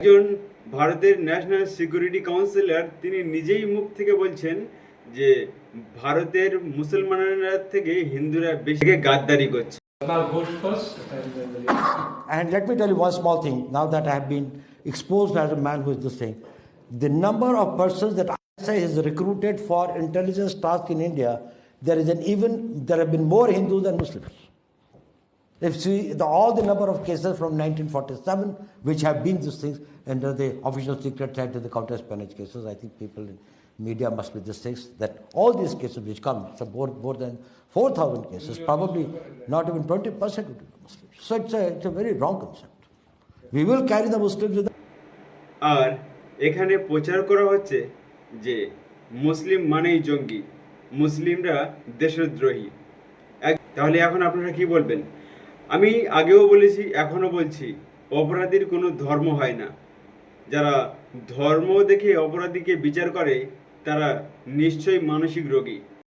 একজন ভারতের national security councillor তিনি নিজেই মুখ থেকে বলছেন যে ভারতের মুসলমানরা থেকে হিন্দুরা বেশি গাদ্দারি করছে Now Ghosh first and then the And let me tell you one small thing. Now that I have been exposed as a man who is this thing, the number of persons that ISI has recruited for intelligence task in India, there is an even there have been more Hindus than Muslims. If see the, all the number of cases from 1947 which have been these things under the official secret side to the counter-espionage cases, I think people in media must be these things that all these cases which come, so more, more than 4,000 cases, probably not even 20% would be Muslims. So it's a, it's a very wrong concept. We will carry the Muslims with আর এখানে প্রচার করা হচ্ছে যে মুসলিম মানেই জঙ্গি মুসলিমরা দেশদ্রোহী তাহলে এখন আপনারা কি বলবেন আমি আগেও বলেছি, এখনও বলছি, অপরাধীর কোনো ধর্ম হয় না। যারা ধর্ম দেখে অপরাধীকে বিচার করে, তারা নিশ্চয়ই মানসিক রোগী।